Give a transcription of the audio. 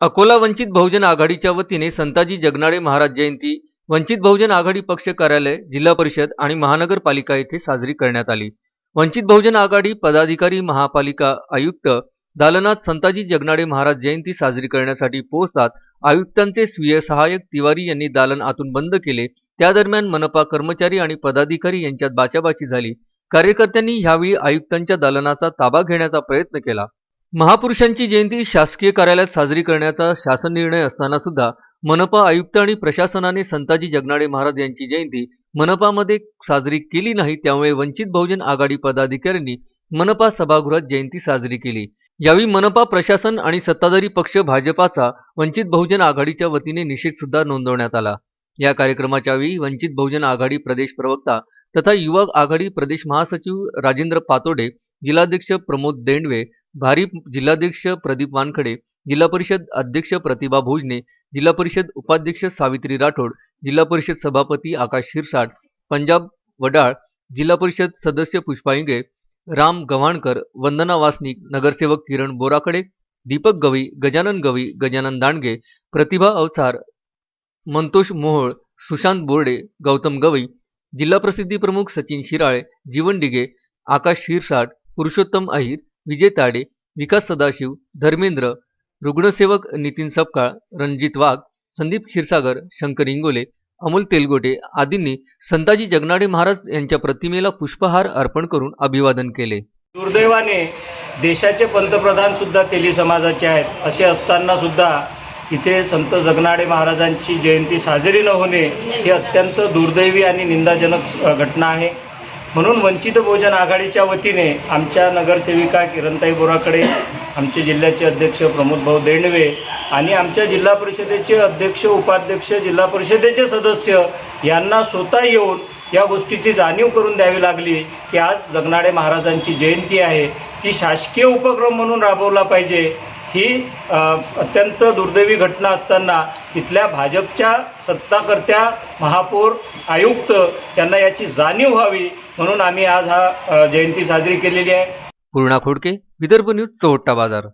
अकोला वंचित बहुजन आघाडीच्या वतीने संताजी जगनाडे महाराज जयंती वंचित बहुजन आघाडी पक्ष कार्यालय जिल्हा परिषद आणि महानगरपालिका येथे साजरी करण्यात आली. वंचित बहुजन आघाडी पदाधिकारी महापालिका आयुक्त दालनात संताजी जगनाडे महाराज जयंती साजरी करण्यासाठी पोहोचतात आयुक्तांचे स्वीय सहाय्यक तिवारी यांनी दालन आतून बंद केले. त्या दरम्यान मनपा कर्मचारी आणि पदाधिकारी यांच्यात बाचाबाची झाली. कार्यकर्त्यांनी ह्यावेळी आयुक्तांच्या दालनाचा ताबा घेण्याचा प्रयत्न केला. महापुरुषांची जयंती शासकीय कार्यालयात साजरी करण्याचा शासन निर्णय असताना सुद्धा मनपा आयुक्त आणि प्रशासनाने संताजी जगनाडे महाराज यांची जयंती मनपामध्ये साजरी केली नाही त्यामुळे वंचित बहुजन आघाडी पदाधिकाऱ्यांनी मनपा सभागृहात जयंती साजरी केली. यावेळी मनपा प्रशासन आणि सत्ताधारी पक्ष भाजपाचा वंचित बहुजन आघाडीच्या वतीने निषेध सुद्धा नोंदवण्यात आला. या कार्यक्रमाच्या वेळी वंचित बहुजन आघाडी प्रदेश प्रवक्ता तथा युवा आघाडी प्रदेश महासचिव राजेंद्र पातोडे जिल्हाध्यक्ष प्रमोद देंडवे भारिप जिल्हाध्यक्ष प्रदीप वानखडे जिल्हा परिषद अध्यक्ष प्रतिभा भोजने जिल्हा परिषद उपाध्यक्ष सावित्री राठोड जिल्हा परिषद सभापती आकाश शिरसाट पंजाब वडाळ जिल्हा परिषद सदस्य पुष्पा इंगे राम गव्हाणकर वंदना वासनिक नगरसेवक किरण बोराकडे दीपक गवई गजानन गवई गजानन दांडगे प्रतिभा अवचार मंतोष मोहोळ सुशांत बोर्डे गौतम गवई जिल्हा प्रसिद्धी प्रमुख सचिन शिराळे जीवन डिगे आकाश शिरसाट पुरुषोत्तम अहिर विजय ताडे विकास सदाशिव धर्मेंद्र रुग्णसेवक नितीन सपकाळ रणजित वाघ संदीप क्षीरसागर शंकर इंगोले अमोल तेलगोटे आदींनी संताजी जगनाडे महाराज यांच्या प्रतिमेला पुष्पहार अर्पण करून अभिवादन केले. दुर्दैवाने देशाचे पंतप्रधान सुद्धा तेली समाजाचे आहेत. असे असताना सुद्धा इथे संत जगनाडे महाराजांची जयंती साजरी न होणे ही अत्यंत दुर्दैवी आणि निंदाजनक घटना आहे. म्हणून वंचित बहुजन आघाडीच्या वतीने आमच्या नगरसेविका किरणताई बोराकडे आमचे जिल्ह्याचे अध्यक्ष प्रमोद भाऊ देंडवे आणि आमच्या जिल्हा परिषदेचे अध्यक्ष उपाध्यक्ष जिल्हा परिषदेचे सदस्य यांना स्वतः येऊन या गोष्टीची जाणीव करून द्यावी लागली की आज जगनाडे महाराजांची जयंती आहे. ती शासकीय उपक्रम म्हणून राबवला पाहिजे. ही अत्यंत दुर्दैवी घटना असताना तिथल्या भाजपच्या सत्ताकर्त्या महापौर आयुक्त यांना याची जाणीव व्हावी म्हणून आम्ही आज हा जयंती साजरी केलेली आहे. पूर्णा खोडके विदर्भ न्यूज चोहट्टा बाजार.